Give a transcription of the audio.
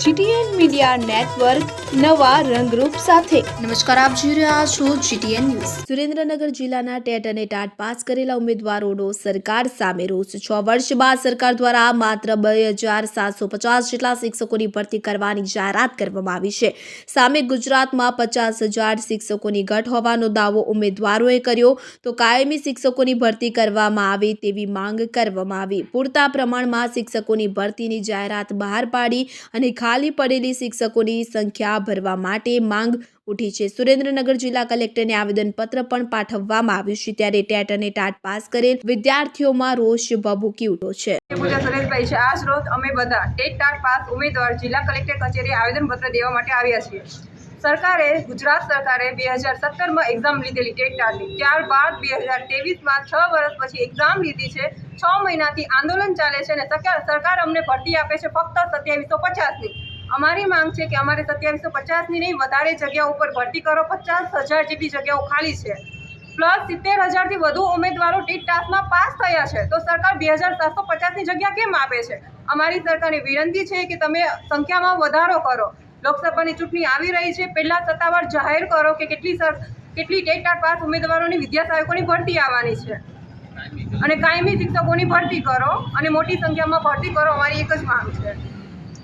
GTN media network નવા રંગરૂપ સાથે. નમસ્કાર આપ જોઈ રહ્યા છો જીટીએન ન્યૂઝ. સુરેન્દ્રનગર જિલ્લાના ટેટ અને ટાટ પાસ કરેલા ઉમેદવારોનો સરકાર સામે રોષ. છ વર્ષ બાદ સરકાર દ્વારા માત્ર બે હજાર સાતસો પચાસ જેટલા શિક્ષકોની ભરતી કરવાની જાહેરાત કરવામાં આવી છે. સામે ગુજરાતમાં પચાસ હજાર શિક્ષકોની ઘટ હોવાનો દાવો ઉમેદવારોએ કર્યો. તો કાયમી શિક્ષકોની ભરતી કરવામાં આવે તેવી માંગ કરવામાં આવી. પૂરતા પ્રમાણમાં શિક્ષકોની ભરતીની જાહેરાત બહાર પાડી અને ખાલી પડેલી શિક્ષકોની સંખ્યા ભરવા માટે માંગ ઉઠી છે. સુરેન્દ્રનગર જિલ્લા કલેક્ટરને આવેદનપત્ર પણ પાઠવવામાં આવ્યું છે, ત્યારે ટેટ અને ટાટ પાસ કરેલ વિદ્યાર્થીઓમાં રોષ ભભૂકી ઉઠ્યો છે. સુરેશભાઈ છે, આ સ્રોત અમે બધા ટેટ, ટાટ પાસ ઉમેદવાર જિલ્લા કલેક્ટર કચેરીએ આવેદનપત્ર દેવા માટે આવ્યા છીએ. સરકારે, ગુજરાત સરકારે બે હજાર સત્તરમાં એક્ઝામ લીધેલી ટેટ ટાટની ત્યારબાદ બે હજાર ત્રેવીસમાં છ વર્ષ પછી એક્ઝામ લીધી છે. છ મહિનાથી આંદોલન ચાલે છે અને સરકાર અમને ભરતી આપે છે ફક્ત સત્યાવીસો પચાસની. અમારી માંગ છે કે અમારે સત્યાવીસો પચાસની નહીં, વધારે જગ્યાઓ ઉપર ભરતી કરો. પચાસ હજાર જેટલી જગ્યાઓ ખાલી છે. પ્લસ સિત્તેર હજારથી વધુ ઉમેદવારો ટીટ ટાસ્કમાં પાસ થયા છે. તો સરકાર બે હજાર સાતસો પચાસની જગ્યા કેમ આપે છે? અમારી સરકારને વિનંતી છે કે તમે સંખ્યામાં વધારો કરો. લોકસભાની ચૂંટણી આવી રહી છે. પહેલાં સત્તાવાર જાહેર કરો કે કેટલી સર, કેટલી ટેટ પાસ ઉમેદવારોની વિદ્યા સહાયકોની ભરતી આવવાની છે. અને કાયમી શિક્ષકોની ભરતી કરો અને મોટી સંખ્યામાં ભરતી કરો, અમારી એક જ માંગ છે.